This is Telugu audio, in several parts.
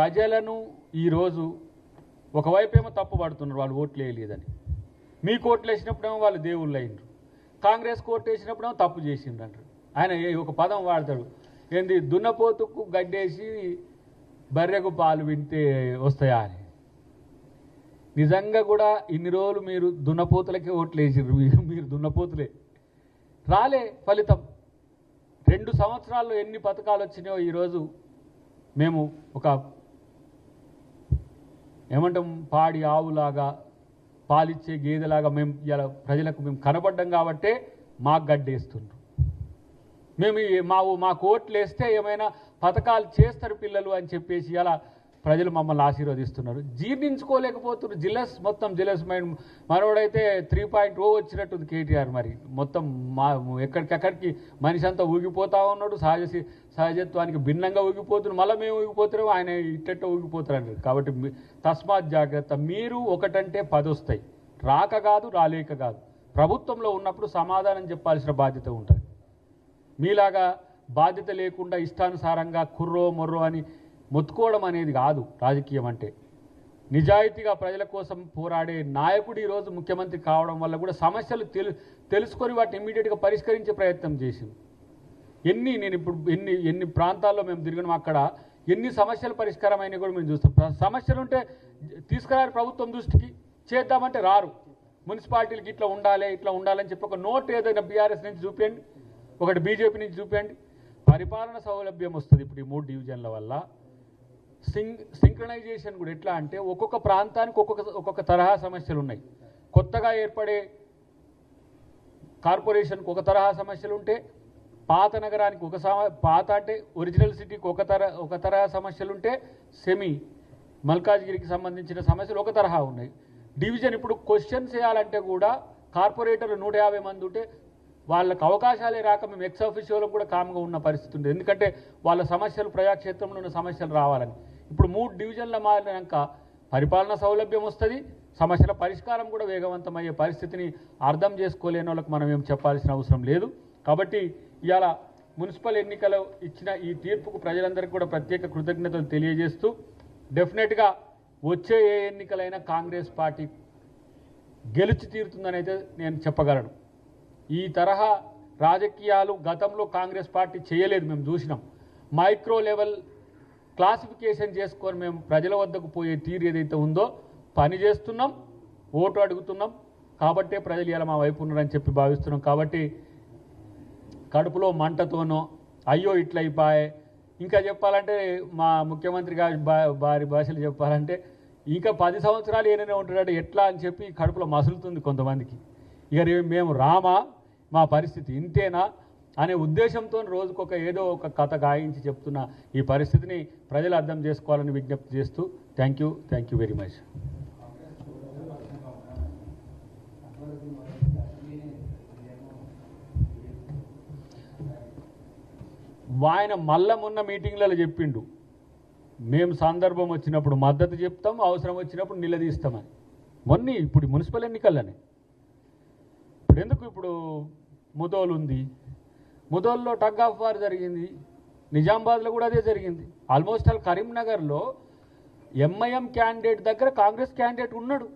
ప్రజలను ఈరోజు ఒకవైపేమో తప్పు పడుతున్నారు వాళ్ళు ఓట్లు వేయలేదని. మీకు ఓట్లు వేసినప్పుడేమో వాళ్ళు దేవుళ్ళు అయినరు. కాంగ్రెస్ కోర్టు వేసినప్పుడేమో తప్పు చేసిండ్రు అంటారు. ఆయన ఒక పదం వాడతాడు ఏంది దున్నపోతుకు గడ్డేసి బర్రెకు పాలు వింటే వస్తాయా అని. నిజంగా కూడా ఇన్ని రోజులు మీరు దున్నపోతులకే ఓట్లు వేసారు మీరు మీరు దున్నపోతులే. రాలే ఫలితం. రెండు సంవత్సరాల్లో ఎన్ని పథకాలు వచ్చినాయో ఈరోజు మేము ఒక ఏమంటాం? పాడి ఆవులాగా పాలిచ్చే గేదెలాగా మేము ఇలా ప్రజలకు మేము కనబడ్డం కాబట్టే మాకు గడ్డేస్తుండ్రు. మేము మా మా కోట్లు వేస్తే ఏమైనా పథకాలు చేస్తారు పిల్లలు అని చెప్పేసి అలా ప్రజలు మమ్మల్ని ఆశీర్వదిస్తున్నారు. జీర్ణించుకోలేకపోతున్నారు. జిలస్ మొత్తం జిలస్ మైండ్. మనోడైతే త్రీ పాయింట్ ఓ వచ్చినట్టుంది కేటీఆర్ మరి. మొత్తం మా ఎక్కడికెక్కడికి మనిషి అంతా ఊగిపోతా ఉన్నాడు. సహజ సహజత్వానికి భిన్నంగా ఊగిపోతున్నాడు మళ్ళీ మేము ఊగిపోతున్నాము ఆయన ఇట్టట్ట ఊగిపోతారు కాబట్టి తస్మాత్ జాగ్రత్త. మీరు ఒకటంటే పది వస్తాయి రాక కాదు రాలేక కాదు. ప్రభుత్వంలో ఉన్నప్పుడు సమాధానం చెప్పాల్సిన బాధ్యత ఉంటుంది. మీలాగా బాధ్యత లేకుండా ఇష్టానుసారంగా కుర్రో మొర్రో అని మొత్తుకోవడం అనేది కాదు రాజకీయం అంటే. నిజాయితీగా ప్రజల కోసం పోరాడే నాయకుడు ఈరోజు ముఖ్యమంత్రి కావడం వల్ల కూడా సమస్యలు తెలు తెలుసుకొని వాటిని ఇమీడియట్గా పరిష్కరించే ప్రయత్నం చేసింది. ఎన్ని నేను ఇప్పుడు ఎన్ని ఎన్ని ప్రాంతాల్లో మేము తిరిగినాం అక్కడ ఎన్ని సమస్యలు పరిష్కారమైనవి కూడా మేము చూస్తాం. సమస్యలు ఉంటే తీసుకురారు ప్రభుత్వం దృష్టికి చేద్దామంటే రారు. మున్సిపాలిటీలకి ఇట్లా ఉండాలి ఇట్లా ఉండాలని చెప్పి ఒక నోట్ ఏదైనా బీఆర్ఎస్ నుంచి చూపించండి ఒకటి బీజేపీ నుంచి చూపించండి పరిపాలన సౌలభ్యం వస్తుంది ఇప్పుడు ఈ మూడు డివిజన్ల వల్ల. సింగ్ సింక్రనైజేషన్ కూడా ఎట్లా అంటే ఒక్కొక్క ప్రాంతానికి ఒక్కొక్క ఒక్కొక్క తరహా సమస్యలు ఉన్నాయి కొత్తగా ఏర్పడే కార్పొరేషన్కి ఒక తరహా సమస్యలు ఉంటే పాత నగరానికి ఒక సమ పాత అంటే ఒరిజినల్ సిటీకి ఒక తర ఒక తరహా సమస్యలు ఉంటే సెమీ మల్కాజ్గిరికి సంబంధించిన సమస్యలు ఒక తరహా ఉన్నాయి. డివిజన్ ఇప్పుడు క్వశ్చన్స్ చేయాలంటే కూడా కార్పొరేటర్లు నూట యాభై మంది ఉంటే వాళ్ళకి అవకాశాలే రాక మేము ఎక్స్ ఆఫీషియోలకు కూడా కామ్గా ఉన్న పరిస్థితి ఉంది ఎందుకంటే వాళ్ళ సమస్యలు ప్రజాక్షేత్రంలో ఉన్న సమస్యలు రావాలని. ఇప్పుడు మూడు డివిజన్ల మారినాక పరిపాలన సౌలభ్యం వస్తుంది సమస్యల పరిష్కారం కూడా వేగవంతమయ్యే పరిస్థితిని అర్థం చేసుకోలేని వాళ్ళకి మనం ఏం చెప్పాల్సిన అవసరం లేదు. కాబట్టి ఇవాళ మున్సిపల్ ఎన్నికలు ఇచ్చిన ఈ తీర్పుకు ప్రజలందరికీ కూడా ప్రత్యేక కృతజ్ఞతలు తెలియజేస్తూ డెఫినెట్గా వచ్చే ఏ ఎన్నికలైనా కాంగ్రెస్ పార్టీ గెలిచి తీరుతుందని అయితే నేను చెప్పగలను. ఈ తరహా రాజకీయాలు గతంలో కాంగ్రెస్ పార్టీ చేయలేదు మేము చూసినాం. మైక్రో లెవెల్ క్లాసిఫికేషన్ చేసుకొని మేము ప్రజల వద్దకు పోయే తీరు ఏదైతే ఉందో పని చేస్తున్నాం ఓటు అడుగుతున్నాం. కాబట్టే ప్రజలు ఇలా మా వైపు ఉన్నారని చెప్పి భావిస్తున్నాం. కాబట్టి కడుపులో మంటతోనో అయ్యో ఇట్లయిపోయే. ఇంకా చెప్పాలంటే మా ముఖ్యమంత్రి గారి బా వారి భాషలు చెప్పాలంటే ఇంకా పది సంవత్సరాలు ఏదైనా ఉంటున్నాడు. ఎట్లా అని చెప్పి కడుపులో మసులుతుంది కొంతమందికి. ఇక మేము రామా మా పరిస్థితి ఇంతేనా అనే ఉద్దేశంతో రోజుకొక ఏదో ఒక కథ గాయించి చెప్తున్న ఈ పరిస్థితిని ప్రజలు అర్థం చేసుకోవాలని విజ్ఞప్తి చేస్తూ thank you thank you very much ఆయన మల్లమున్న మీటింగ్లలో చెప్పిండు. మేము సందర్భం వచ్చినప్పుడు మద్దతు చెప్తాం అవసరం వచ్చినప్పుడు నిలదీస్తామని. మొన్న ఇప్పుడు మున్సిపల్ ఎన్నికల్లోనే. ఇప్పుడు ఎందుకు ఇప్పుడు ముదోలు ఉంది ముదోల్లో టగ్ ఆఫ్ వార్ జరిగింది. నిజామాబాద్లో కూడా అదే జరిగింది. ఆల్మోస్ట్ ఆల్ కరీంనగర్లో ఎంఐఎం క్యాండిడేట్ దగ్గర కాంగ్రెస్ క్యాండిడేట్ ఉన్నాడు.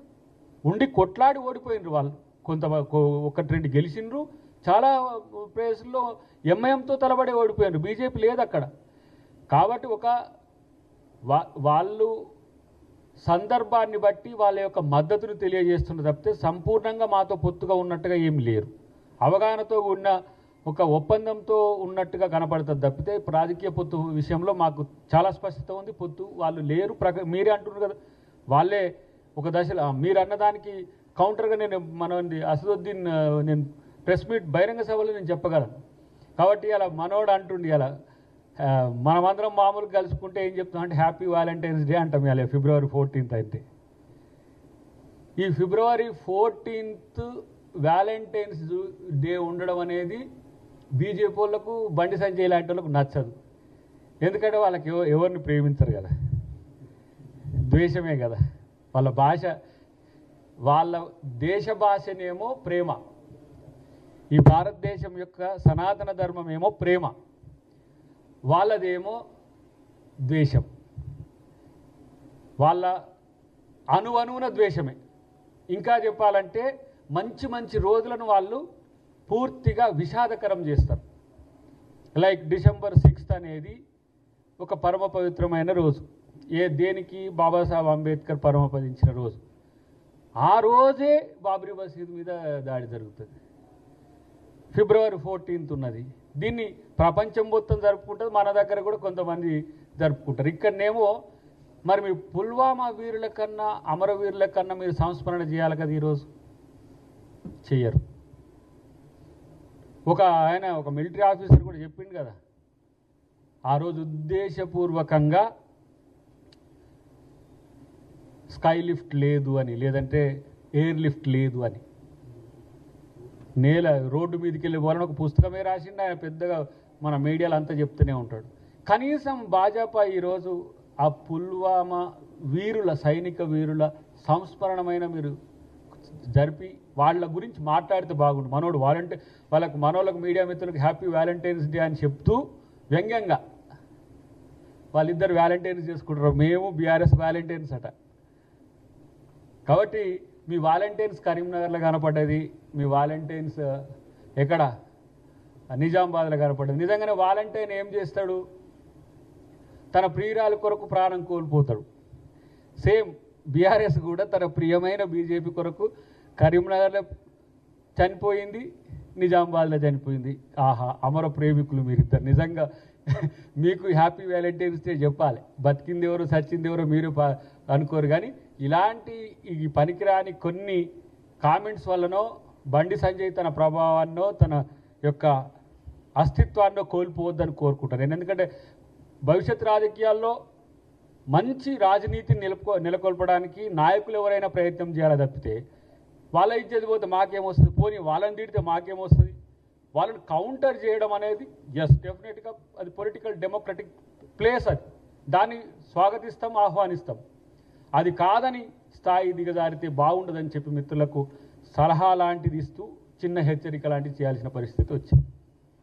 ఉండి కొట్లాడి ఓడిపోయినరు వాళ్ళు. కొంత ఒకటి రెండు గెలిచిండ్రు చాలా ప్లేసుల్లో ఎంఐఎంతో తలబడి ఓడిపోయినారు. బీజేపీ లేదు అక్కడ. కాబట్టి ఒక వా వాళ్ళు సందర్భాన్ని బట్టి వాళ్ళ యొక్క మద్దతును తెలియజేస్తున్న తప్పితే సంపూర్ణంగా మాతో పొత్తుగా ఉన్నట్టుగా ఏమి లేరు. అవగాహనతో ఉన్న ఒక ఒప్పందంతో ఉన్నట్టుగా కనపడుతుంది తప్పితే రాజకీయ పొత్తు విషయంలో మాకు చాలా స్పష్టత ఉంది. పొత్తు వాళ్ళు లేరు. ప్రక మీరే అంటున్నారు కదా. వాళ్ళే ఒక దశలో మీరు అన్నదానికి కౌంటర్గా నేను మన అసదుద్దీన్ నేను ప్రెస్ మీట్ బహిరంగ సభలో నేను చెప్పగలను. కాబట్టి అలా మనోడు అంటుండి అలా మనమందరం మామూలుగా కలుసుకుంటే ఏం చెప్తాం? అంటే హ్యాపీ వ్యాలంటైన్స్ డే అంటాం ఇలా ఫిబ్రవరి ఫోర్టీన్త్ అయితే. ఈ ఫిబ్రవరి ఫోర్టీన్త్ వ్యాలంటైన్స్ డే ఉండడం అనేది బీజేపీ వాళ్ళకు బండి సంజయ్ లాంటి వాళ్ళకు నచ్చదు. ఎందుకంటే వాళ్ళకి ఎవరిని ప్రేమించరు కదా. ద్వేషమే కదా. వాళ్ళ భాష వాళ్ళ దేశ భాషనేమో ప్రేమ. ఈ భారతదేశం యొక్క సనాతన ధర్మం ఏమో ప్రేమ. వాళ్ళదేమో ద్వేషం. వాళ్ళ అణు అణువున ద్వేషమే. ఇంకా చెప్పాలంటే మంచి మంచి రోజులను వాళ్ళు పూర్తిగా విషాదకరం చేస్తారు. లైక్ డిసెంబర్ సిక్స్త్ అనేది ఒక పరమ పవిత్రమైన రోజు. ఏ దేనికి? బాబాసాహెబ్ అంబేద్కర్ పరమపదించిన రోజు. ఆ రోజే బాబ్రీ మసీద్ మీద దాడి జరుగుతుంది. ఫిబ్రవరి ఫోర్టీన్త్ ఉన్నది. దీన్ని ప్రపంచం మొత్తం జరుపుకుంటుంది. మన దగ్గర కూడా కొంతమంది జరుపుకుంటారు. ఇక్కడనేమో మరి మీ పుల్వామా వీరుల కన్నా అమరవీరుల కన్నా మీరు సంస్మరణ చేయాలి కదా ఈరోజు చెయ్యరు. ఒక ఆయన ఒక మిలిటరీ ఆఫీసర్ కూడా చెప్పిండు కదా ఆ రోజు ఉద్దేశపూర్వకంగా స్కై లిఫ్ట్ లేదు అని లేదంటే ఎయిర్ లిఫ్ట్ లేదు అని. నేల రోడ్డు మీదకి వెళ్ళిపోవాలని ఒక పుస్తకమే రాసిండు ఆయన పెద్దగా మన మీడియాలో అంతా చెప్తూనే ఉంటాడు. కనీసం భాజపా ఈరోజు ఆ పుల్వామా వీరుల సైనిక వీరుల సంస్మరణమైన మీరు జరిపి వాళ్ళ గురించి మాట్లాడితే బాగుండు. మనోడు వాలంటీ వాళ్ళకు మనోళ్ళకు మీడియా మిత్రులకు హ్యాపీ వ్యాలంటైన్స్ డే అని చెప్తూ వ్యంగ్యంగా వాళ్ళిద్దరు వ్యాలంటైన్స్ చేసుకుంటారు. మేము బీఆర్ఎస్ వ్యాలంటైన్స్ అట. కాబట్టి మీ వాలంటీర్స్ కరీంనగర్లో కనపడ్డది మీ వాలంటీర్స్ ఎక్కడ? నిజామాబాద్లో కనపడ్డది. నిజంగానే వాలంటీర్ ఏం చేస్తాడు? తన ప్రియురాల కొరకు ప్రాణం కోల్పోతాడు. సేమ్ బీఆర్ఎస్ కూడా తన ప్రియమైన బీజేపీ కొరకు కరీంనగర్లో చనిపోయింది నిజామాబాద్లో చనిపోయింది. ఆహా అమర ప్రేమికులు మీరిద్దరు. నిజంగా మీకు హ్యాపీ వ్యాలంటైన్స్ డే చెప్పాలి. బతికింది ఎవరు సచ్చింది ఎవరో మీరు ప- అనుకోరు. కానీ ఇలాంటి ఈ పనికిరాని కొన్ని కామెంట్స్ వల్లనో బండి సంజయ్ తన ప్రభావాన్నో తన యొక్క అస్తిత్వాన్నో కోల్పోవద్దని కోరుకుంటాను నేను ఎందుకంటే భవిష్యత్ రాజకీయాల్లో మంచి రాజనీతిని నిలుపుకో నెలకొల్పడానికి నాయకులు ఎవరైనా ప్రయత్నం చేయాలి తప్పితే వాళ్ళ ఇచ్చేది పోతే మాకేమొస్తుంది? పోనీ వాళ్ళని తిడితే మాకేమొస్తుంది? వాళ్ళని కౌంటర్ చేయడం అనేది ఎస్ డెఫినెట్గా అది పొలిటికల్ డెమోక్రటిక్ ప్లేస్ అది. దాన్ని స్వాగతిస్తాం ఆహ్వానిస్తాం. అది కాదని స్థాయి దిగజారితే బాగుండదని చెప్పి మిత్రులకు సలహా లాంటిది ఇస్తూ చిన్న హెచ్చరిక లాంటివి చేయాల్సిన పరిస్థితి వచ్చింది.